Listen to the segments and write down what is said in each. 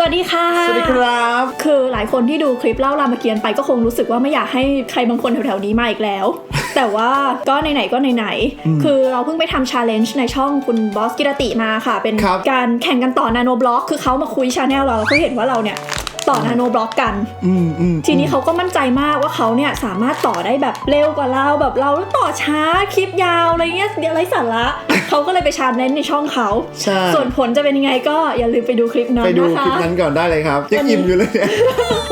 สวัสดีค่ะ สวัสดีครับ คือหลายคนที่ดูคลิปเล่ารามเกียรติ์ไปก็คงรู้สึกว่าไม่อยากให้ใครบางคนแถวๆนี้มาอีกแล้ว แต่ว่าก็ไหนๆก็ไหนๆ คือเราเพิ่งไปทำชาเลนจ์ในช่องคุณบอสกิรติมาค่ะ เป็นครับการแข่งกันต่อนาโนบล็อก คือเขามาคุยชาแนลเราแล้วเขาเห็นว่าเราเนี่ย ต่อนาโนบล็อกกัน อืมอืมทีนี้เขาก็มั่นใจมากว่าเขาเนี่ยสามารถต่อได้แบบเร็วกว่าเราแบบเราแล้วต่อช้าคลิปยาวอะไรเงี้ยเดี๋ยวไรสาระเขาก็เลยไปชาร์จเน้นในช่องเขาใช่ส่วนผลจะเป็นยังไงก็อย่าลืมไปดูคลิปนั้นไปดูนะคะคลิปนั้นก่อนได้เลยครับยังอิ่มอยู่เลยเนี่ย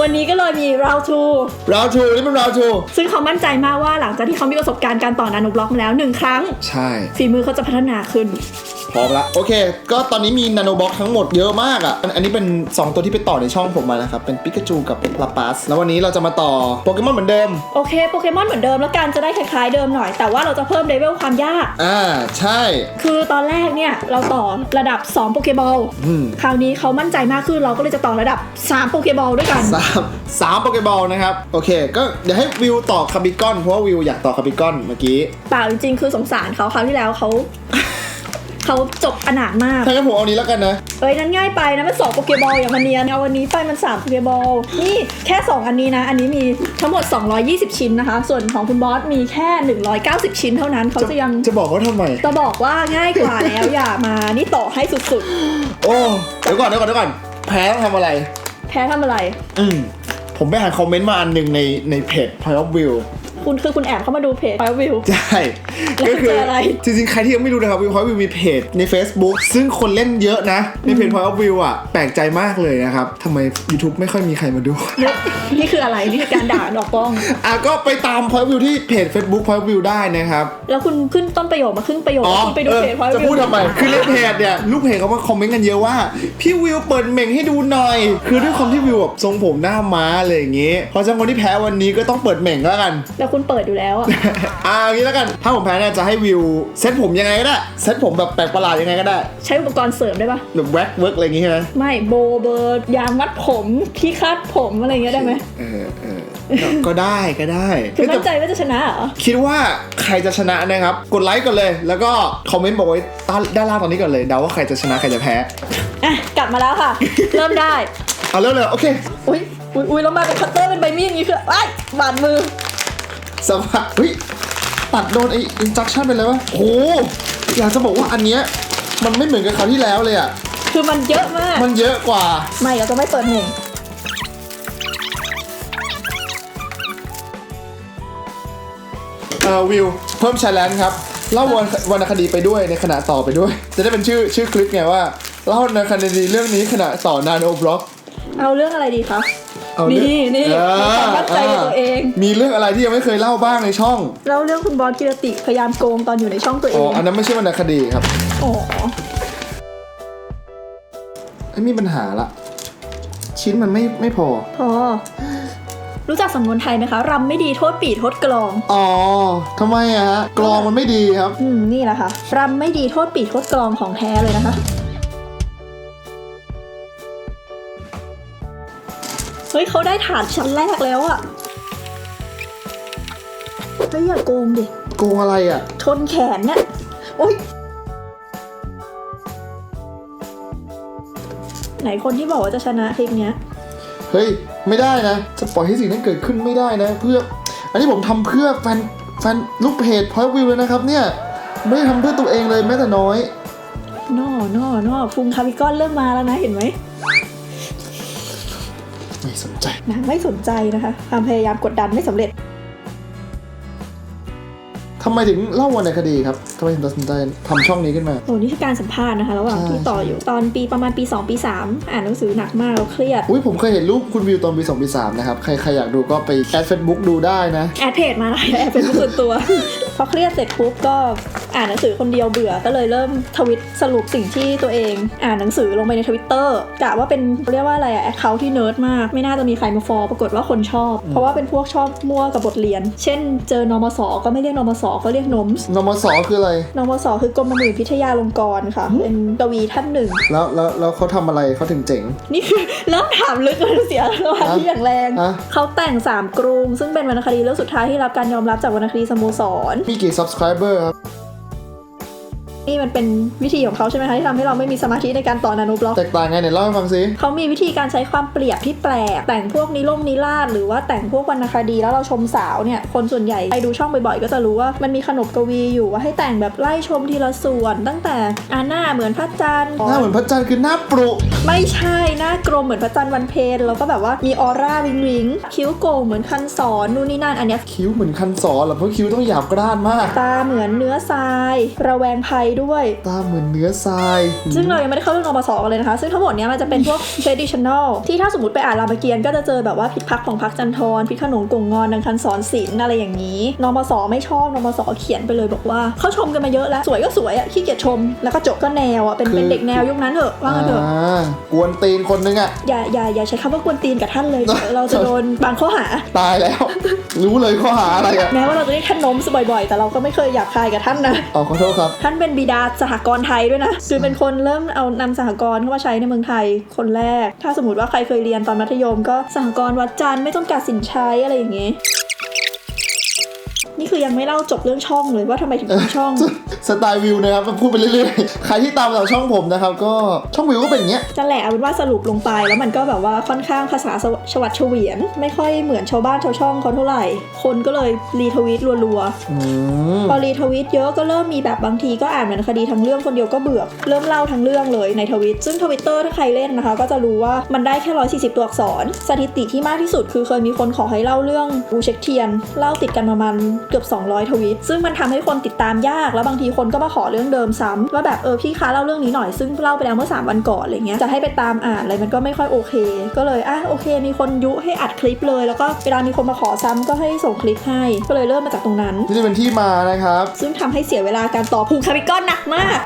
วันนี้ก็เลยมี round two ราวทูนี่เป็นราวทูซึ่งเขามั่นใจมากว่าหลังจากที่เขามีประสบการณ์การต่อนาโนบล็อกมาแล้วหนึ่งครั้ง ใช่ฝีมือเขาจะพัฒนาขึ้นพร้อมละโอเค ก็ตอนนี้มีนาโนบ็อกทั้งหมดเยอะมากอะอันอันนี้เป็น 2 ตัวที่ไปต่อในช่องผมมานะครับ เป็นปิกาจูกับลาปาสแล้ววันนี้เราจะมาต่อโปเกมอนเหมือนเดิม โอเคโปเกมอนเหมือนเดิมแล้วกันจะได้คล้ายๆเดิมหน่อย แต่ว่าเราจะเพิ่มเลเวลความยาก อ่า ใช่ คือตอนแรกเนี่ยเราต่อระดับ 2 โปเกบอลอืม คราวนี้เขามั่นใจมากขึ้นเราก็เลยจะต่อระดับ 3 โปเกบอลด้วยกัน สามสามโปเกบอลนะครับ โอเค ก็เดี๋ยวให้วิวต่อคาบิกอน เพราะว่าวิวอยากต่อคาบิกอนเมื่อกี้ เปล่าจริงๆคือสงสารเขาคราวที่แล้วเขา เขาจบอนาถมากถ้างั้นผมเอานี้แล้วกันนะ เอ้ยนั้นง่ายไปนะมันสองโปเกบอลอย่างมันเนียนเอาวันนี้ไปมัน3โปเกบอลนี่แค่ 2 อันนี้นะ อันนี้มีทั้งหมด 220 ชิ้นนะคะ ส่วนของคุณบอสมีแค่ 190 ชิ้นเท่านั้นเขาจะยังจะบอกว่าทำไม จะบอกว่าง่ายกว่าแล้วอย่ามานี่ต่อให้สุดโอ้เดี๋ยวก่อนเดี๋ยวก่อนเดี๋ยวก่อนแพ้ต้องทำอะไร ๆ แพ้ทำอะไร อืมผมไปหาคอมเมนต์มาอันหนึ่งในในเพจ Point of View คุณคือคุณแอบเข้ามาดูเพจไฟวิว ใช่แล้วก็คืเจออะไร จริงๆ ใครที่ยังไม่รู้นะครับวิวพอยวิวมีเพจใน Facebook ซึ่งคนเล่นเยอะนะ ในเพจ Point of View อะ แปลกใจมากเลยนะครับทำไม YouTube ไม่ค่อยมีใครมาดู นี่คืออะไรนี่คือการด่าออกกล้อง อะก็ไปตาม Point of View ที่เพจ Facebook Point of View ได้นะครับ แล้วคุณขึ้นต้นประโยคมาครึ่งประโยคแล้วคุณไปดูเออเพจไฟวิวจะพูดทำไมคือในเพจเนี่ยลูกเพจเขามาคอมเมนต์กันเยอะว่าพี่วิวเปิดเหม่งให้ดูหน่อย คือด้วยความที่วิวแบบทรงผมหน้าม้าอะไรอย่างงี้เพราะฉะนั้นคนที่แพ้วันนี้ก็ต้องเปิดเหม่งแล้วกันแล้วคุณเปิดอยู่แล้วอะอ่าอย่างนี้แล้วกัน ถ้าผมแพ้เนี่ยจะให้วิวเซ็ตผมยังไงก็ได้ เซ็ตผมแบบแปลกประหลาดยังไงก็ได้ใช้อุปกรณ์เสริมได้ปะแบบแว็กเวิร์กอะไรอย่างงี้ใช่ไหมไม่โบว์เบอร์ยางมัดผมที่คาดผมอะไรอย่างเงี้ยได้ไหมเออเออก็ก็ได้ก็ได้คือแต่มั่นใจว่าจะชนะเหรอคิดว่าใครจะชนะนะครับ กดไลค์ก่อนเลย แล้วก็คอมเมนต์บอกไว้ใต้ด้านล่างตอนนี้ก่อนเลยเดาว่าใครจะชนะใครจะแพ้อะกลับมาแล้วค่ะ เริ่มได้เอาเริ่มเลยโอเค อุ้ยอุ้ยอุ้ยแล้วมาเป็นคัตเตอร์เป็นใบมีดอย่างงี้คือไอ้ายบาดมือ สวัสดีเฮ้ยตัดโดนไอ้อินจักชันไปเลยวะโอ้โหอยากจะบอกว่าอันเนี้ยมันไม่เหมือนกับคราวที่แล้วเลยอะ คือมันเยอะมาก มันเยอะกว่า ไม่เราจะไม่เปิดหนึ่งเอ่อวิวเพิ่มชาเลนจ์ครับเล่าวรรณวรรณคดีไปด้วยในขณะต่อไปด้วย จะได้เป็นชื่อชื่อคลิปไงว่าเล่าวรรณคดีเรื่องนี้ขณะต่อนาโนบล็อก เอาเรื่องอะไรดีคะ เอาเรื่องนี่นี่เออมีความมั่นใจในตัวเอง มีเรื่องอะไรที่ยังไม่เคยเล่าบ้างในช่องแล้วเรื่องคุณบอสกิรติพยายามโกงตอนอยู่ในช่องตัวเออ๋องอันนั้นไม่ใช่วรรณคดีครับอ๋อไอ้ยมีปัญหาละ ชิ้นมันไม่ไม่พอ พอ รู้จักสำนวนไทยไหมคะรำไม่ดีโทษปีโทษกลอง อ๋อทำไมอะฮะกลองมันไม่ดีครับ อืมนี่แหละค่ะรำไม่ดีโทษปีโทษกลองของแท้เลยนะคะ ฮ้ยเขาได้ฐานชั้นแรกแล้วอะเฮ้ยอย่าโกงดิ โกงอะไรอะชนแขนเนี่ยโอ๊ยไหนคนที่บอกว่าจะชนะคลิปเนี้ย เฮ้ย ไม่ได้นะ จะปล่อยให้สิ่งนั้นเกิดขึ้นไม่ได้นะ เพื่อ อันนี้ผมทำเพื่อแฟนแฟนลูกเพจพอยวิวเลยนะครับ เนี่ย ไม่ได้ทำเพื่อตัวเองเลยแม้แต่น้อยนอนอนอฟุงคาร์บิกอนเริ่มมาแล้วนะเห็นไหม ไม่สนใจนางไม่สนใจนะคะความพยายามกดดันไม่สำเร็จ ทำไมถึงเล่าวรรณคดีครับทำไมถึงตัดสินใจทำช่องนี้ขึ้นมา โอ้นี่คือการสัมภาษณ์นะคะระหว่างใช่ที่ต่ออยู่ตอนปีประมาณปี 2 ปี 3 อ่านหนังสือหนักมากแล้วเครียด อุ้ยผมเคยเห็นรูปคุณวิวตอนปี 2 ปี 3 นะครับ ใครใครอยากดูก็ไปแอดเฟซบุ๊กดูได้นะ แอดเพจมาแอดเป็นส่วนตัว พอเครียดเสร็จปุ๊บก็อ่านหนังสือคนเดียวเบื่อก็เลยเริ่มทวิตสรุปสิ่งที่ตัวเอง อ่านหนังสือลงไปในทวิตเตอร์กะว่าเป็นเรียกว่าอะไรอะแอคเคาท์ที่เนิร์ดมาก ไม่น่าจะมีใครมาฟอลปรากฏว่าคนชอบ เพราะว่าเป็นพวกชอบมั่วกับบทเรียน เช่น เจอนมสก็ไม่เรียกนมสก็เรียกนมส์นมสคืออะไร นมสคือกรมหมื่นพิทยาลงกรณ์ค่ะ เป็นกวีท่านหนึ่ง แล้วแล้วแล้วเขาทำอะไรเขาถึงเจ๋ง นี่คือเริ่มถามลึกเลยเสียสมาธิอย่างแรง ฮะ เขาแต่งสามกรุง ซึ่งเป็นวรรณคดีเรื่องสุดท้ายที่รับการยอมรับจากวรรณคดีสโมสร มีกี่ subscriber ครับ นี่มันเป็นวิธีของเขาใช่ไหมคะที่ทำให้เราไม่มีสมาธิในการต่อนาโนบล็อกแตกต่างไงเนี่ยเล่าให้ฟังสิเขามีวิธีการใช้ความเปรียบที่แปลก แต่งพวกนิลงนิราศหรือว่าแต่งพวกวรรณคดีแล้วเราชมสาวเนี่ยคนส่วนใหญ่ไปดูช่องบ่อยๆก็จะรู้ว่ามันมีขนบกวีอยู่ว่าให้แต่งแบบไล่ชมทีละส่วน ตั้งแต่อาหน้าเหมือนพระจันทร์หน้าเหมือนพระจันทร์คือหน้าปรุไม่ใช่หน้ากลมเหมือนพระจันทร์วันเพ็ญแล้วก็แบบว่ามีออร่าวิงวิงคิ้วโก่งเหมือนคันศรนู่นนี่นั่นอันเนี้ยคิ้วเหมือนคันศรเหรอเพราะคิ้วต้องหยาบกร้านมาก ตาเหมือนเนื้อทราย ระแวงภัยด้วย ตาเหมือนเนื้อทราย ซึ่งเรายังไม่ได้เข้าเรื่องนปสกันเลยนะคะ ซึ่งทั้งหมดเนี้ยมันจะเป็นพวก traditional ที่ถ้าสมมติไปอ่านรามเกียรติ์ก็จะเจอแบบว่าพิษพักของพักจันทรพิษขนงกงงอนดังคันสอนศิลป์อะไรอย่างนี้นปสไม่ชอบนปสเขียนไปเลยบอกว่าเขาชมกันมาเยอะแล้วสวยก็สวยอะขี้เกียจชมแล้วก็จบก็แนวอะเป็นเป็นเด็กแนวยุคนั้นเถอะว่างั้นเถอะอ่ากวนตีนคนนึงอะอย่าอย่าอย่าใช้คำว่ากวนตีนกับท่านเลยเดี๋ยวเราจะโดนบางข้อหาตายแล้ว รู้เลยข้อหาอะไรอะแม้ว่าเราจะเรียกท่านนมบ่อยๆ แต่เราก็ไม่เคยอยากคายกับท่านนะอ๋อขอโทษครับท่านเป็นบิดาสหกรณ์ไทยด้วยนะ คือเป็นคนเริ่มเอานำสหกรณ์เข้ามาใช้ในเมืองไทยคนแรก ถ้าสมมติว่าใครเคยเรียนตอนมัธยมก็สหกรณ์วัดจันทร์ไม่ต้องการสินใช้อะไรอย่างเงี้ย นี่คือยังไม่เล่าจบเรื่องช่องเลยว่าทำไมถึงทำช่อง สไตล์วิวนะครับพูดไปเรื่อยๆ ใครที่ตามเราช่องผมนะครับ ก็ช่องวิวก็เป็นอย่างเงี้ยจะแหละเอาเป็นว่าสรุปลงไปแล้วมันก็แบบว่าค่อนข้างภาษาสวชวัดเฉวียน ไม่ค่อยเหมือนชาวบ้านชาวช่องเขาเท่าไหร่ คนก็เลยรีทวีตรัวๆอืมพอรีทวิตเยอะก็เริ่มมีแบบบางทีก็อ่านเหมือนคดีทั้งเรื่องคนเดียวก็เบื่อเริ่มเล่าทั้งเรื่องเลยในทวิตซึ่งทวิตเตอร์ถ้าใครเล่นนะคะ ก็จะรู้ว่ามันได้แค่ 140 ตัวอักษร สถิติที่มากที่สุดคือเคยมีคนขอให้เล่าเรื่องบูเช็คเทียน เล่าติดกันประมาณเกือบ 200 ทวิต ซึ่งมันทำให้คนติดตามยาก แล้วบางทีคนก็มาขอเรื่องเดิมซ้ำว่าแบบเออพี่คะเล่าเรื่องนี้หน่อยซึ่งเล่าไปแล้วเมื่อ 3 วันก่อนอะไรเงี้ยจะให้ไปตามอ่านอะไรมันก็ไม่ค่อยโอเค ก็เลยอะโอเค มีคนยุให้อัดคลิปเลย แล้วก็เวลามีคนมาขอซ้ำก็ให้ส่งคลิปให้ ก็เลยเริ่มมาจากตรงนั้นนี่จะเป็นที่มานะครับ ซึ่งทำให้เสียเวลาการต่อพุงคาร์บิกอนหนักมาก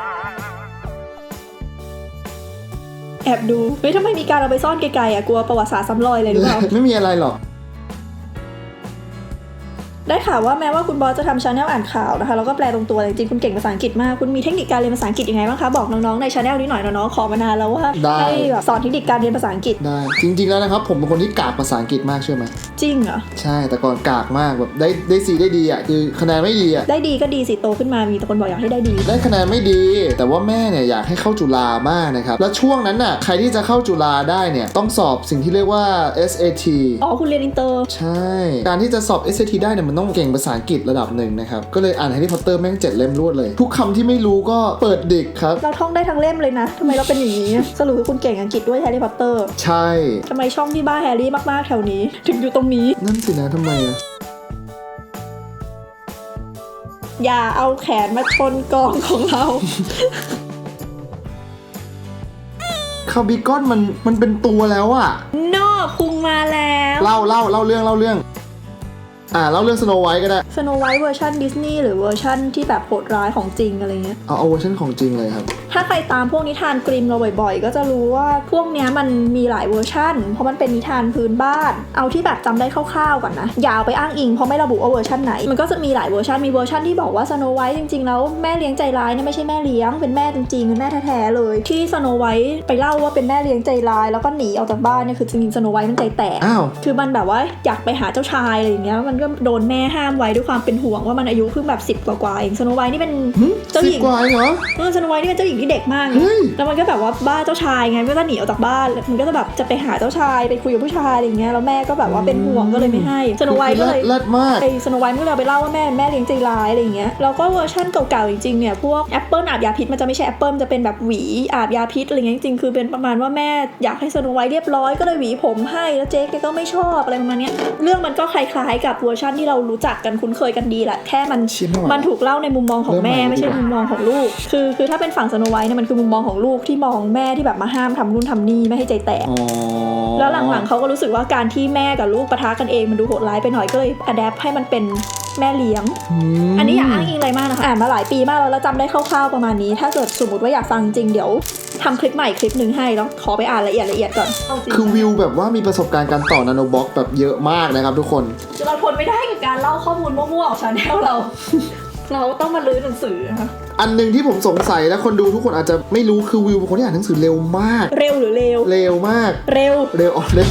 แอบดูเฮ้ยทำไมมีการเอาไปซ่อนไกลๆอะกลัวประวัติศาสตร์ซ้ำรอยเลยหรือเปล่าไม่มีอะไรหรอก ได้ข่าวว่าแม้ว่าคุณบอสจะทำชาแนลอ่านข่าวนะคะแล้วก็แปลตรงตัวแต่จริงๆคุณเก่งภาษาอังกฤษมาก คุณมีเทคนิคการเรียนภาษาอังกฤษยังไงบ้างคะ บอกน้องๆในชาแนลนี้หน่อยน้องๆขอมานานแล้วว่าได้ ให้แบบสอนเทคนิคการเรียนภาษาอังกฤษได้จริง ๆ แล้วนะครับ ผมเป็นคนที่กากภาษาอังกฤษมากเชื่อไหมจริงเหรอใช่แต่ก่อนกากมากแบบได้ได้ซีได้ดีอะคือคะแนนไม่ดีอะได้ดีก็ดีสิโตขึ้นมามีแต่คนบอกอยากให้ได้ดี ได้คะแนนไม่ดี แต่ว่าแม่เนี่ยอยากให้เข้าจุฬามากนะครับแล้วช่วงนั้นน่ะใครที่จะเข้าจุฬาได้เนี่ยต้องสอบสิ่งที่เรียกว่า SAT อ๋อคุณเรียนอินเตอร์ ใช่ การที่จะสอบ SAT ได้เนี่ยมันต้องเก่งภาษาอังกฤษระดับหนึ่งนะครับ ก็เลยอ่านแฮร์รี่พอตเตอร์แม่งเจ็ดเล่มรวดเลย ทุกคำที่ไม่รู้ก็เปิดดิกครับ เราท่องได้ทั้งเล่มเลยนะทำไมเราเป็นอย่างนี้อะสรุปคือคุณเก่งอังกฤษด้วยแฮร์รี่พอตเตอร์ ใช่ทำไมช่องที่บ้าแฮร์รี่มากๆแถวนี้ ถึงอยู่ตรงนี้ นั่นสินะทำไมอะอย่าเอาแขนมาชนกองของเราคาร์บิกอนมันมันเป็นตัวแล้วอะโน่พุงมาแล้ว เล่าเล่าเล่าเรื่องเล่าเรื่อง อ่าเล่าเรื่องสโนไวท์ก็ได้ สโนไวท์เวอร์ชันดิสนีย์หรือเวอร์ชันที่แบบโหดร้ายของจริงอะไรเงี้ย เอาเอาเวอร์ชันของจริงเลยครับ ถ้าใครตามพวกนิทานกริมเราบ่อยๆ ก็จะรู้ว่าพวกเนี้ยมันมีหลายเวอร์ชันเพราะมันเป็นนิทานพื้นบ้าน เอาที่แบบจำได้คร่าวๆก่อนนะ อย่าเอาไปอ้างอิงเพราะไม่ระบุว่าเวอร์ชันไหน มันก็จะมีหลายเวอร์ชันมีเวอร์ชันที่บอกว่าสโนไวท์จริงๆแล้วแม่เลี้ยงใจร้ายเนี่ยไม่ใช่แม่เลี้ยงเป็นแม่จริงๆเป็นแม่แท้ๆเลย ที่สโนไวท์ไปเล่าว่าเป็นแม่เลี้ยงใจร้าย แล้วก็หนีออกจากบ้านเนี่ยคือจริงๆสโนไวท์มันใจแตกอ้าว คือมันแบบว่าอยากไปหาเจ้าชายอะไรอย่างเงี้ยมันก็โดนแม่ห้ามไว้ด้วยความเป็นห่วงว่ามันอายุเพิ่งแบบสิบ10กว่าๆเองสโนไวท์นี่เป็นหึเจ้าสิหบญิงกว่าเองเหรอเออสโนไวท์นี่เป็นเจ้าหญิงที่เด็กมากเฮ้ยแล้วมันก็แบบว่าบ้าเจ้าชายไงก็จะหนีออกจากบ้านมันก็จะแบบจะไปหาเจ้าชายไปคุยกับผู้ชายอะไรอย่างเงี้ยแล้วแม่ก็แบบว่าเป็นห่วงก็เลยไม่ให้สโนไวท์ก็เลยเลิศมากไอ้สโนไวท์มันก็เลยเอาไปเล่าว่าแม่แม่เลี้ยงใจร้ายอะไรอย่างเงี้ยแล้วก็เวอร์ชั่นเก่าๆจริงๆเนี่ยพวกแอปเปิลอาบยาพิษมันจะไม่ใช่แอปเปิลจะเป็นแบบหวีอาบยาพิษอะไรเงี้ยจริงๆคือเป็นประมาณว่าแม่อยากให้สโนไวท์เรียบร้อยก็เลยหวีผมให้แล้วเจ๊แกก็ไม่ชอบอะไรประมาณเนี้ยเรื่องมันก็คล้ายๆกับเวอร์ชันที่เรารู้จักกันคุ้นเคยกันดีแหละแค่มันชิมไม่ไหวมันถูกเล่าในมุมมองของแม่เริ่มใหม่ไม่ใช่ดีกว่ามุมมองของลูก คือคือถ้าเป็นฝั่งสโนไวท์เนี่ยมันคือมุมมองของลูกที่มองแม่ที่แบบมาห้ามทำนู่นทำนี่ไม่ให้ใจแตกอ๋อแล้วหลังๆเขาก็รู้สึกว่าการที่แม่กับลูกปะทะกันเองมันดูโหดร้ายไปหน่อยก็เลยอัดแอปให้มันเป็นแม่เลี้ยงมอันนี้อย่าอ้างอิงอะไรมากนะคะอ่านมาหลายปีมากแล้วแล้วจำได้คร่าวๆประมาณนี้ ถ้าเกิดสมมติว่าอยากฟังจริงเดี๋ยว ทำคลิปใหม่คลิปหนึ่งให้แล้วขอไปอ่านละเอียดละเอียดก่อนคือวิวแบบว่ามีประสบการณ์การต่อนาโนบ็อกแบบเยอะมากนะครับทุกคนเราทนไม่ได้กับการเล่าข้อมูลมั่วๆของชาแนลเรา เราต้องมาลื้อหนังสือนะคะอันหนึ่งที่ผมสงสัยและคนดูทุกคนอาจจะไม่รู้คือวิวเป็นคนที่อ่านหนังสือเร็วมาก เร็วหรือเร็ว เร็วมาก เร็ว เร็วออกเร็ว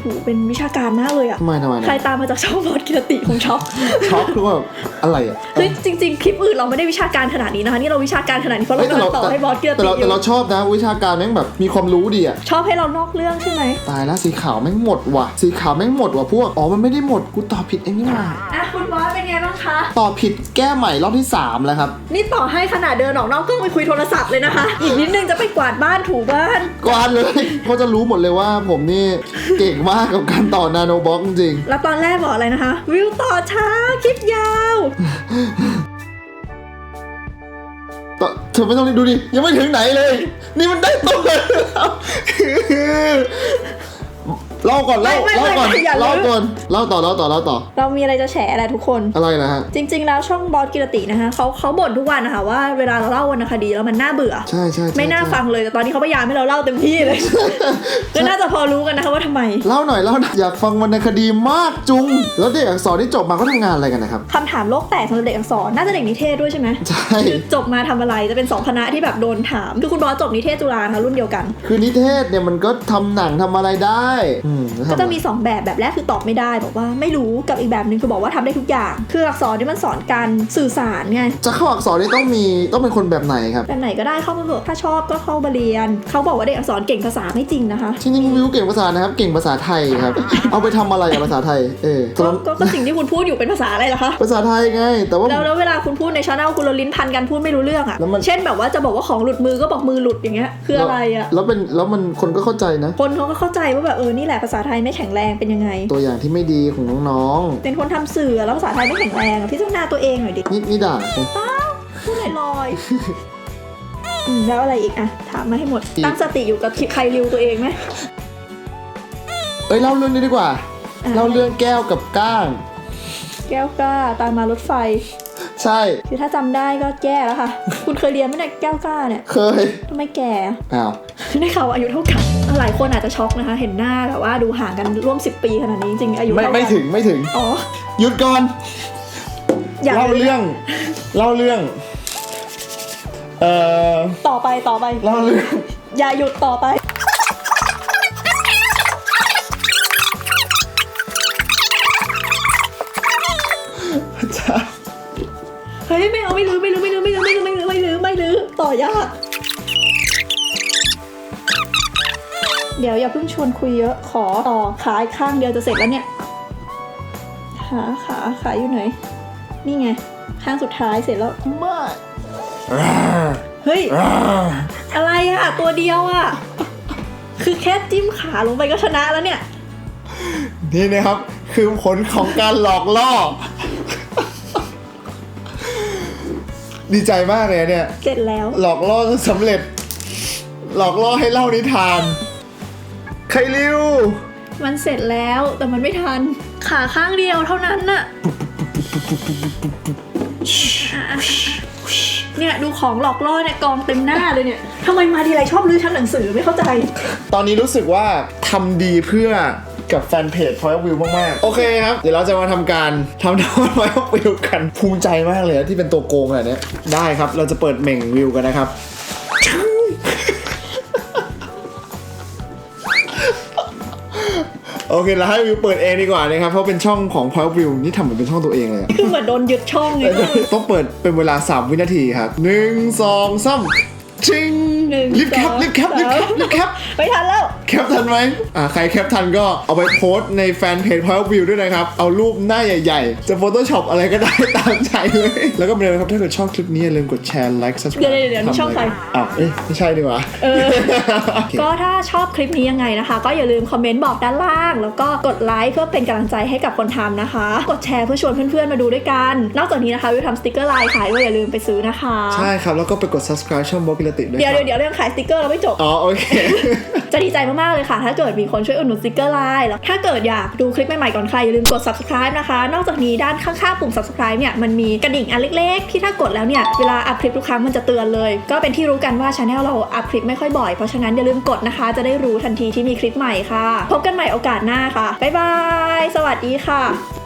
โหเป็นวิชาการมากเลยอะทำไมทำไมใครตามมาจากช่องบอสกิรติคงช็อกช็อกคือแบบอะไรอะเฮ้ยจริง ๆ คลิปอื่นเราไม่ได้วิชาการขนาดนี้นะคะนี่เราวิชาการขนาดนี้เพราะเราเฮ้ยแต่กำลัเรางต่อให้บอสกิรแต่ติเราอแต่ยู่เราชอบนะวิชาการแม่งแบบมีความรู้ดีอะชอบให้เรานอกเรื่องใช่ไหมตายแล้วสีขาวแม่งหมดว่ะสีขาวแม่งหมดว่ะพวกอ๋อมันไม่ได้หมดกูตอบผิดเองนี่หว่าอะคุณ บอสเป็นไงบ้างคะ ตอบผิดแก้ใหม่รอบที่ 3 แล้วครับ นี่ต่อให้ขนาดเดินออกนอกกล้องไปคุยโทรศัพท์เลยนะคะ อีกนิดนึงจะไปกวาดบ้านถูบ้านกวานเลยเขาจะรู้หมดเลยว่าผมนี่เก่งมากกับการต่อนาโนบ็อกจริงแล้วตอนแรกบอกอะไรนะคะ วิวต่อช้าคลิปยาวต่อเธอไม่ต้องรีบดูดิ ยังไม่ถึงไหนเลย นี่มันได้ตัวแล้ว เล่าก่อนเล่าไม่เล่าไม่ก่อนไม่อย่าเล่าลืมก่อนเล่าต่อเล่าต่อเล่าต่อ เรามีอะไรจะแฉอะไรทุกคน อะไรนะฮะ จริง ๆ แล้วช่องบอสกิรตินะคะเขาเขาบ่นทุกวันนะคะว่าเวลาเราเล่าวรรณคดีแล้วมันน่าเบื่อ ใช่ใช่ใช่ไม่น่าใช่ฟังเลยแต่ตอนนี้เขาพยายามให้เราเล่าเต็มที่เลยก็น่าจะพอรู้กันนะคะว่าทำไมเล่าหน่อยเล่าหน่อยอยากฟังวรรณคดีมากจุง แล้วเด็กอักษรที่จบมาก็ทำงานอะไรกันนะครับ คำถามโลกแตกสำหรับเด็กอักษรน่าจะเด็กนิเทศด้วยใช่ไหมใช่ คือจบมาทำอะไรจะเป็นสองคณะที่แบบโดนถามคือคุณบอสจบนิเทศจุฬานะรุ่นเดียวกัน คือนิเทศเนี่ยมันก็ทำหนังทำอะไรได้อืมแล้วทำก็อะไรจะมี 2 แบบแบบแรกคือตอบไม่ได้บอกว่าไม่รู้กับอีกแบบหนึ่งคือบอกว่าทำได้ทุกอย่าง คืออักษรที่มันสอนการสื่อสารไงจะเข้าอักษรนี่ต้องมีต้องเป็นคนแบบไหนครับแบบไหนก็ได้เข้ามาเถอะถ้าชอบก็เข้ามาเรียน เขาบอกว่าเด็กอักษรเก่งภาษาไม่จริงนะคะจริงๆวิวเก่งภาษานะครับเก่งภาษาไทยครับเอาไปทำอะไรกับภาษาไทยเออก็สำหรับก็ก็สิ่งที่คุณพูดอยู่เป็นภาษาอะไรล่ะคะภาษาไทยไงแต่ว่าแล้วแล้วเวลาคุณพูดในช anel คุณเราลิ้นพันกันพูดไม่รู้เรื่องอะแล้วมันเช่นแบบว่าจะบอกว่าของหลุดมือก็บอกมือหลุดอย่างเงี้ยคืออะไรอะแล้วเป็นแล้วมันคนก็เข้าใจนะ คนเขาก็เข้าใจว่าแบบเออนี่แหละภาษาไทยไม่แข็งแรงเป็นยังไง ตัวอย่างที่ไม่ดีของน้องเป็นคนทำสื่อแล้วภาษาไทยไม่แข็งแรงอะพิจารณาตัวเองหน่อยดิๆนี่นี่ด่าใช่พูดลอยๆอืมแล้วอะไรอีกอะถามมาให้หมด ตั้งสติอยู่กับใครริวตัวเองไหม เอ้ยเล่าเรื่องนี้ดีกว่าอะ เล่าเรื่องแก้วกับก้าง แก้วกล้าตามมารถไฟ ใช่คือถ้าจำได้ก็แก้แล้วค่ะ คุณเคยเรียนไหมเนี่ยแก้วกล้าเนี่ยเคยทำไมแก่อะอ้าว ได้ข่าวว่าอายุเท่ากัน หลายคนอาจจะช็อกนะคะ เห็นหน้าแบบว่าดูห่างกันร่วม 10 ปีขนาดนี้จริงๆอายุไม่เท่ากันไม่ถึงไม่ถึง อ๋อ หยุดก่อน อย่าเล่าเรื่อง เล่าเรื่อง เอ่อ ต่อไปต่อไป เล่าเรื่อง อย่าหยุดต่อไปเฮ้ยไม่เอาไม่ลืมไม่ลืมไม่ลืมไม่ลืมไม่ลืมไม่ลืมไม่ลืมไม่ลืมต่อยาก เดี๋ยวอย่าเพิ่งชวนคุยเยอะขอต่อขาอีกข้างเดียวจะเสร็จแล้วเนี่ยขาขาขาอยู่ไหน นี่ไง ข้างสุดท้ายเสร็จแล้วมาเฮ้ย อะไรอะตัวเดียวอะคือแค่จิ้มขาลงไปก็ชนะแล้วเนี่ย นี่นะครับ คือผลของการหลอกล่อ ดีใจมากเลยเนี่ย เสร็จแล้ว หลอกล่อจนสำเร็จ หลอกล่อให้เล่านิทาน ใครริวมันเสร็จแล้วแต่มันไม่ทัน ขาข้างเดียวเท่านั้นน่ะอะเนี่ยดูของหลอกล่อเนี่ยกองเต็มหน้าเลยเนี่ยทำไมมาทีไรชอบลื้อชั้นหนังสือไม่เข้าใจ ตอนนี้รู้สึกว่าทำดีเพื่อกับแฟนเพจ Point of View มากๆ โอเคครับ เดี๋ยวเราจะมาทำการทำทำ Point of View กันภูมิใจมากเลยนะที่เป็นตัวโกงแบบเนี้ยได้ครับ เราจะเปิดเหม่งวิวกันนะครับ โอเคเราให้วิวเปิดเองดีกว่านะครับเพราะเป็นช่องของ Point of View นี่ทำเหมือนเป็นช่องตัวเองเลยอะคือเหมือนโดนยึดช่องไงต้องเปิดเป็นเวลา 3 วินาทีครับ1 2 3 ชิงหนึ่งรีบแคปสองรีบแคปรีบแคปสาม รีบแคปไม่ทันแล้ว แคปทันไหมอ่าใครแคปทันก็เอาไปโพสต์ในแฟนเพจ Point of View ด้วยนะครับ เอารูปหน้าใหญ่ๆ จะ Photoshop อะไรก็ได้ ตามใจเลย แล้วก็เป็นเลยครับถ้าเกิดชอบคลิปนี้อย่าลืมกดแชร์ ไลค์ subscribe เดี๋ยวๆเดี๋ยวนี่ช่องใคร อ้าวเอ้ยไม่ใช่ดีกว่า เออโอเคก็ถ้าชอบคลิปนี้ยังไงนะคะ ก็อย่าลืมคอมเมนต์บอกด้านล่าง แล้วก็กดไลค์เพื่อเป็นกำลังใจให้กับคนทำนะคะ กดแชร์เพื่อชวนเพื่อนๆมาดูด้วยกัน นอกจากนี้นะคะวิวทำสติกเกอร์ไลน์ขายด้วยอย่าลืมไปซื้อนะคะ ใช่ครับ แล้วก็ไปกด subscribe ช่องบอกกิรติด้วยเดี๋ยวครับเดี๋ยวเรื่องขายสติกเกอร์เราไม่จบ อ๋อโอเค จะดีใจมากๆเลยค่ะ ถ้าเกิดมีคนช่วยอุดหนุนสติกเกอร์ไลน์แล้วถ้าเกิดอยากดูคลิปใหม่ๆก่อนใครอย่าลืมกด subscribe นะคะ นอกจากนี้ด้านข้างๆปุ่ม subscribe เนี่ยมันมีกระดิ่งอันเล็กๆ ที่ถ้ากดแล้วเนี่ยเวลาอัพคลิปทุกครั้งมันจะเตือนเลย ก็เป็นที่รู้กันว่าช anel เราอัพคลิปไม่ค่อยบ่อยเพราะฉะนั้นอย่าลืมกดนะคะ จะได้รู้ทันทีที่มีคลิปใหม่ค่ะ พบกันใหม่โอกาสหน้าค่ะบ๊ายบายสวัสดีค่ะ